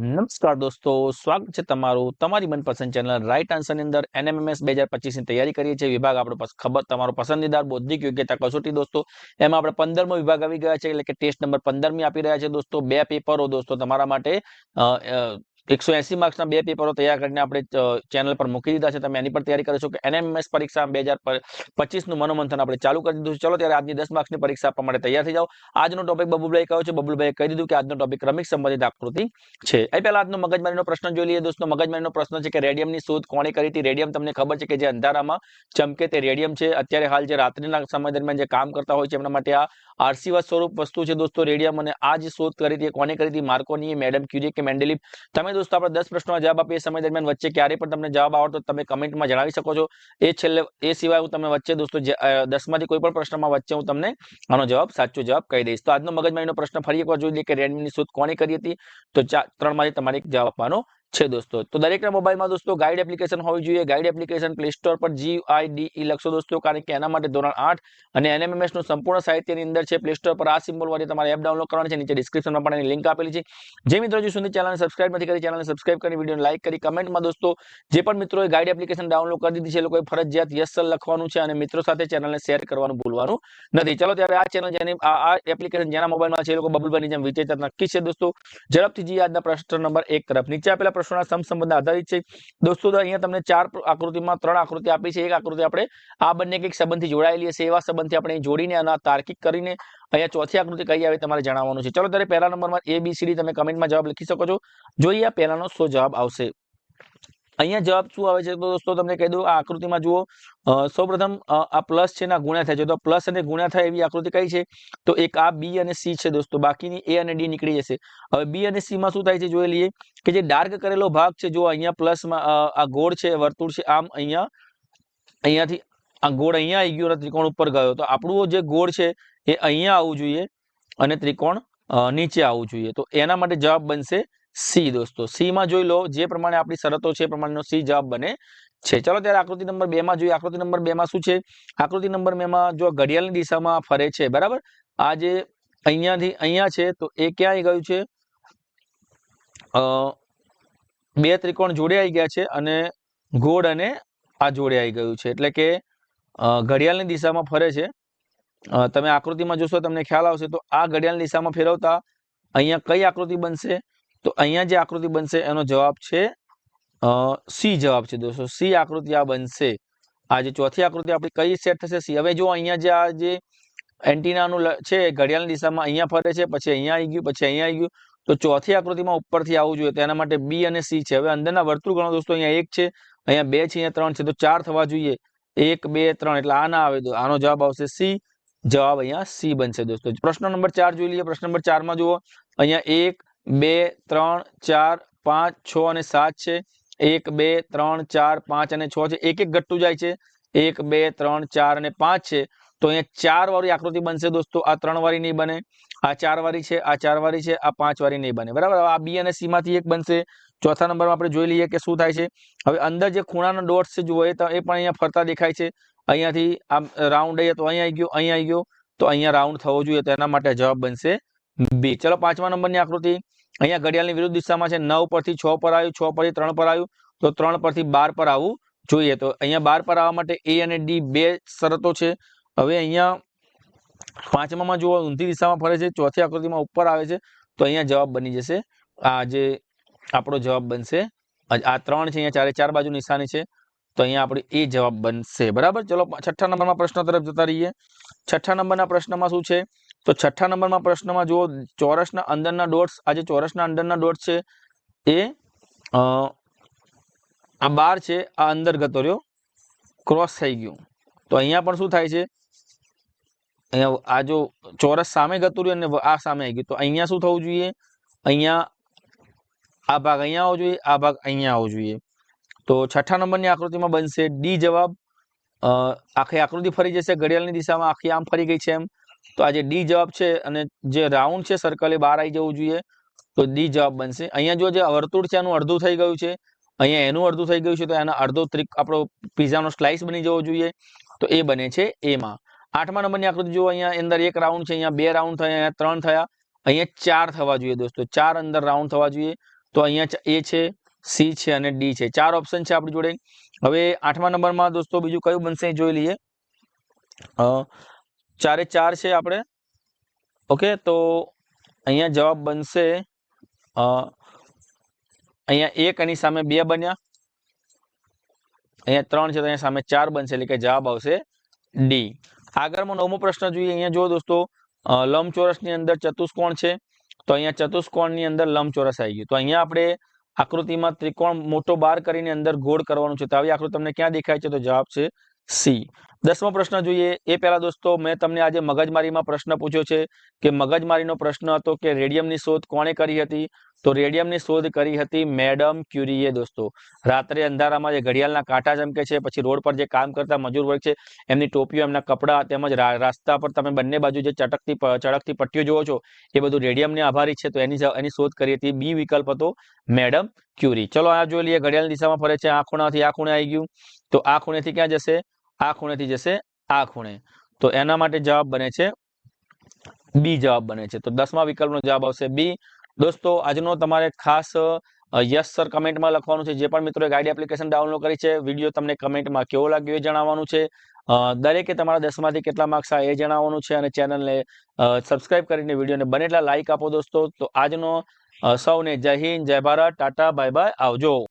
નમસ્કાર દોસ્તો, સ્વાગત છે તમારું તમારી મનપસંદ ચેનલ રાઈટ આન્સરની અંદર એનએમએમએસ બે હજાર પચીસની તૈયારી કરીએ છીએ. વિભાગ આપણો ખબર, તમારો પસંદીદાર બૌદ્ધિક યોગ્યતા કસોટી દોસ્તો. એમાં આપણે પંદરમો વિભાગ આવી ગયા છે, એટલે કે ટેસ્ટ નંબર પંદરમી આપી રહ્યા છે દોસ્તો. બે પેપરો દોસ્તો તમારા માટે એકસો એસી માર્ક્સના બે પેપરો તૈયાર કરીને આપણે ચેનલ પર મૂકી દીધા છે. તમે એની પર તૈયારી કરો કે એનએમએસ પરીક્ષા બે હજાર પચીસનું મનોમંથન આપણે ચાલુ કરી દીધું ચલો ત્યારે આજની દસ માર્ક્સની પરીક્ષા આપવા માટે તૈયાર થઈ જાઓ. આજનો ટોપિક બબુલભાઈ કયો છે? બબુલભાઈ કહી દીધું કે આજનો ટોપિક ક્રમિક સંબંધિત આકૃતિ છે. એ પહેલા આજનો મગજમારીનો પ્રશ્ન જોઈ લઈએ દોસ્તો. મગજમારીનો પ્રશ્ન છે કે રેડિયમની શોધ કોણે કરી હતી? રેડિયમ તમને ખબર છે કે જે અંધારામાં ચમકે તે રેડિયમ છે. અત્યારે હાલ જે રાત્રિના સમય દરમિયાન જે કામ કરતા હોય છે, એમના માટે આ આરસીવા સ્વરૂપ વસ્તુ છે દોસ્તો. રેડિયમ અને આ જે શોધ કરી હતી કોને કરી હતી? માર્કોની મેડમ ક્યુરી કે મેન્ડેલિપ તમે દોસ્તો આપણે દસ પ્રશ્નો જવાબ આપીએ સમય દરમિયાન વચ્ચે ક્યારે પણ તમને જવાબ આવડતો તમે કમેન્ટમાં જણાવી શકો છો. એ છેલ્લે, એ સિવાય હું તમને વચ્ચે દોસ્તો દસમાંથી કોઈ પણ પ્રશ્નમાં વચ્ચે હું તમને આનો જવાબ, સાચો જવાબ કહી દઈશ. તો આજનો મગજમારીનો પ્રશ્ન ફરી એકવાર જોઈ લઈએ કે રેડમીની શોધ કોણે કરી હતી? તો ત્રણમાંથી તમારે જવાબ આપવાનો છે દોસ્તો. તો દરેકના મોબાઈલમાં દોસ્તો ગાઈડ એપ્લિકેશન હોવી જોઈએ. ગાઈડ એપ્લિકેશન પ્લે સ્ટોર પર જી આઈ ડી લખશો દોસ્તો, કારણ કે એના માટે ધોરણ આઠ અને એનએમએમએસનું સંપૂર્ણ સાહિત્યની અંદર છે. પ્લે સ્ટોર પર આ સિમ્બોલ વાળી તમારે એપ ડાઉનલોડ કરવાની છે. નીચે ડિસ્ક્રિપ્શનમાં પણ એની લિંક આપેલી છે. જે મિત્રો હજુ સુધી ચેનલને સબસ્ક્રાઇબ નથી કરી ચેનલને સબસ્ક્રાઇબ કરી વિડીયોને લાઈક કરી કમેન્ટમાં દોસ્તો જે પણ મિત્રોએ ગાઈડ એપ્લિકેશન ડાઉનલોડ કરી દીધી છે, એ લોકોએ ફરજિયાત યસ સર લખવાનું છે અને મિત્રો સાથે ચેનલને શેર કરવાનું ભૂલવાનું નથી. ચલો ત્યારે આ ચેનલ જેની આ એપ્લિકેશન જેના મોબાઈલમાં છે, એ લોકો બબુલભાઈની જેમ વિચેતા નક્કી છે દોસ્તો. ઝડપથી જઈએ આજના પ્રશ્ન નંબર એક તરફ. નીચે આપેલા પ્રશ્નોના સમસંબંધ આધારિત છે. દોસ્તો અહીંયા તમને ચાર આકૃતિમાં ત્રણ આકૃતિ આપી છે. એક આકૃતિ આપણે આ બંને કંઈક સંબંધથી જોડાયેલી હશે. એવા સંબંધથી આપણે જોડીને અને તાર્કિક કરીને અહીંયા ચોથી આકૃતિ કઈ આવે તમારે જણાવવાનું છે. ચલો, ત્યારે પહેલા નંબરમાં એ બી સી ડી તમે કમેન્ટમાં જવાબ લખી શકો છો. જોઈએ પહેલાનો શું જવાબ આવશે. અહીંયા જવાબ શું આવે છે? તો દોસ્તો, તમને કહી દઉં, આ આકૃતિમાં જુઓ. સૌપ્રથમ આ પ્લસ છે ના ગુણ્યા થાય છે. તો પ્લસ અને ગુણ્યા થાય એવી આકૃતિ કઈ છે? તો એક આ બી અને સી છે દોસ્તો. બાકીની એ અને ડી નીકળી જશે. હવે બી અને સી માં શું થાય છે જોઈ લઈએ કે જે ડાર્ક કરેલો ભાગ છે જો અહીંયા પ્લસમાં આ ગોળ છે, વર્તુળ છે, આમ અહીંયા, અહીંયાથી આ ગોળ અહીંયા આવી ગયો અને ત્રિકોણ ઉપર ગયો. તો આપણું જે ગોળ છે એ અહીંયા આવવું જોઈએ અને ત્રિકોણ નીચે આવવું જોઈએ. તો એના માટે જવાબ બનશે સી દોસ્તો. સી માં જોઈ લો, જે પ્રમાણે આપણી શરતો છે એ પ્રમાણેનો સી જવાબ બને છે. ચલો ત્યારે આકૃતિ નંબર બે માં જોઈએ. આકૃતિ નંબર બે માં શું છે? આકૃતિ નંબર બે માં જો ઘડિયાળની દિશામાં ફરે છે, બરાબર? આ જે અહીંયાથી અહીંયા છે, તો એ ક્યાં ગયું છે? બે ત્રિકોણ જોડે આવી ગયા છે અને ગોળ અને આ જોડે આવી ગયું છે. એટલે કે ઘડિયાળની દિશામાં ફરે છે. તમે આકૃતિમાં જોશો તમને ખ્યાલ આવશે, તો આ ઘડિયાળની દિશામાં ફેરવતા અહીંયા કઈ આકૃતિ બનશે? તો અહીંયા જે આકૃતિ બનશે, એનો જવાબ છે સી જવાબ છે દોસ્તો. સી આકૃતિ આ બનશે. આ જે ચોથી આકૃતિ આપણી કઈ સેટ થશે? સી હવે જો અહીંયા જે આ જે એન્ટીનાનું છે ઘડિયાળની દિશામાં અહીંયા ફરે છે, પછી અહીંયા આવી ગયું, પછી અહીંયા આવી ગયું, તો ચોથી આકૃતિમાં ઉપરથી આવવું જોઈએ. તો એના માટે બી અને સી છે. હવે અંદરના વર્તુળ ગણો દોસ્તો, અહીંયા એક છે, અહીંયા બે છે, અહીંયા ત્રણ છે. તો ચાર થવા જોઈએ. એક, બે, ત્રણ. એટલે આ ના આવે તો આનો જવાબ આવશે સી જવાબ અહીંયા સી બનશે દોસ્તો. પ્રશ્ન નંબર ચાર જોઈ લઈએ. પ્રશ્ન નંબર ચારમાં જુઓ. અહીંયા એક બે, ત્રણ, ચાર, પાંચ, છ અને સાત છે. એક, બે, ત્રણ, ચાર, પાંચ અને છ છે. એક એક ગટ્ટુ જાય છે. એક, બે, ત્રણ, ચાર અને પાંચ છે. તો અહીંયા ચાર વાળી આકૃતિ બનશે દોસ્તો. આ ત્રણ વાળી નહીં બને. આ ચાર વાળી છે, આ ચાર વાળી છે, આ પાંચ વાળી નહીં બને. બરાબર? આ બી અને સી માંથી એક બનશે. ચોથા નંબરમાં આપણે જોઈ લઈએ કે શું થાય છે. હવે અંદર જે ખૂણાના ડોટ્સ છે જુઓ એ પણ અહીંયા ફરતા દેખાય છે. અહીંયાથી આમ રાઉન્ડ અહીંયા તો અહીંયા આવી ગયો, અહીંયા આવી ગયો. તો અહીંયા રાઉન્ડ થવો જોઈએ તો એના માટે જવાબ બનશે બી. ચલો, પાંચમા નંબરની આકૃતિ. અહીંયા ઘડિયાળની વિરુદ્ધ દિશામાં છે. નવ પરથી છ પર આવ્યું, છ પરથી ત્રણ પર આવ્યું. તો ત્રણ પરથી બાર પર આવવું જોઈએ. તો અહીંયા બાર પર આવવા માટે એ અને ડી બે શરતો છે. હવે અહીંયા પાંચમામાં જુઓ, ઊંધી દિશામાં ફરે છે. ચોથી આકૃતિમાં ઉપર આવે છે. તો અહીંયા જવાબ બની જશે. આ જે આપણો જવાબ બનશે, આ ત્રણ છે, અહીંયા ચારે ચાર બાજુ નિશાની છે. તો અહીંયા આપણે એ જવાબ બનશે. બરાબર? ચલો, છઠ્ઠા નંબરમાં પ્રશ્ન તરફ જતા રહીએ. છઠ્ઠા નંબરના પ્રશ્નમાં શું છે? તો છઠ્ઠા નંબરમાં પ્રશ્નમાં જુઓ, ચોરસના અંદરના ડોટ્સ, આ જે ચોરસના અંદરના ડોટ્સ છે, એ આ બાર છે, આ અંદર ગતો રહ્યો, ક્રોસ થઈ ગયું. તો અહીંયા પણ શું થાય છે? અહીંયા આ જો ચોરસ સામે ગતું રહ્યું અને આ સામે આવી ગયું. તો અહીંયા શું થવું જોઈએ? અહીંયા આ ભાગ અહીંયા આવવો જોઈએ, આ ભાગ અહીંયા આવવો જોઈએ. તો છઠ્ઠા નંબરની આકૃતિમાં બનશે ડી જવાબ. આખી આકૃતિ ફરી જશે, ઘડિયાળની દિશામાં આખી આમ ફરી ગઈ છે એમ. તો આ જે ડી જવાબ છે અને જે રાઉન્ડ છે સર્કલ એ બહાર આવી જવું જોઈએ, તો ડી જવાબ બનશે. અહીંયા જો જે વર્તુળ છે એનું અડધું થઈ ગયું છે, અહીંયા એનું અડધું થઈ ગયું છે, તો એના અડધો ત્રિક આપણો પીઝાનો સ્લાઇસ બની જવો જોઈએ, તો એ બને છે એમાં. આઠમા નંબરની આકૃતિ જો અહીંયા અંદર એક રાઉન્ડ છે, અહીંયા બે રાઉન્ડ થયા, અહીંયા ત્રણ થયા, અહીંયા ચાર થવા જોઈએ દોસ્તો, ચાર અંદર રાઉન્ડ થવા જોઈએ, તો અહીંયા એ છે, સી છે અને ડી છે. ચાર ઓપ્શન છે આપણી જોડે. હવે આઠમા નંબરમાં દોસ્તો બીજું કયું બનશે જોઈ લઈએ. ચારે ચાર છે આપણે. ઓકે, તો અહીંયા જવાબ બનશે અહીંયા એક એની સામે બે બન્યા. અહીંયા ત્રણ છે તો અહીંયા સામે ચાર બનશે, એટલે કે જવાબ આવશે ડી આગળમાં નવમો પ્રશ્ન જોઈએ, અહીંયા જો દોસ્તો લંબચોરસની અંદર ચતુષ્કોણ છે, તો અહીંયા ચતુષ્કોણની અંદર લંબચોરસ આવી ગયું. તો અહીંયા આપણે આકૃતિમાં ત્રિકોણ મોટો બાર કરીને અંદર ગોળ કરવાનું છે. તો આવી આકૃતિ તમને ક્યાં દેખાય છે તો જવાબ છે સી દસમો પ્રશ્ન જોઈએ. એ પહેલા દોસ્તો, મેં તમને આજે મગજમારીમાં પ્રશ્ન પૂછ્યો છે કે મગજમારીનો પ્રશ્ન હતો કે રેડિયમની શોધ કોણે કરી હતી? તો રેડિયમની શોધ કરી હતી મેડમ ક્યુરીએ દોસ્તો. રાત્રે અંધારામાં જે ઘડિયાળના કાંટા ચમકે છે, પછી રોડ પર જે કામ કરતા મજૂર વર્ગ છે, એમની ટોપીઓ, એમના કપડાં તેમજ રસ્તા પર તમે બંને બાજુ જે ચટકતી ચળકતી પટ્ટીઓ જુઓ છો, એ બધું રેડિયમને આભારી છે. તો એની એની શોધ કરી હતી બી વિકલ્પ હતો મેડમ ક્યુરી. ચલો આ જોઈ લઈએ, ઘડિયાળની દિશામાં ફરે છે. આ ખૂણાથી આ ખૂણે આવી ગયું. તો આ ખૂણેથી ક્યાં જશે? આ ખૂણેથી જશે આ ખૂણે. તો એના માટે જવાબ બને છે બી જવાબ બને છે. તો દસમા વિકલ્પનો જવાબ આવશે બી દોસ્તો, આજનો તમારે ખાસ યસ સર કમેન્ટમાં લખવાનું છે. જે પણ મિત્રોએ ગાઈડ એપ્લિકેશન ડાઉનલોડ કરી છે, વીડિયો તમને કમેન્ટમાં કેવો લાગ્યો એ જણાવવાનું છે. દરેકે તમારા દસમાંથી કેટલા માર્ક્સ આ એ જણાવવાનું છે અને ચેનલને સબસ્ક્રાઇબ કરીને વિડીયોને બને એટલા લાઇક આપો દોસ્તો. તો આજનો સૌને જય હિન્દ, જય ભારત, ટાટા, બાય બાય, આવજો.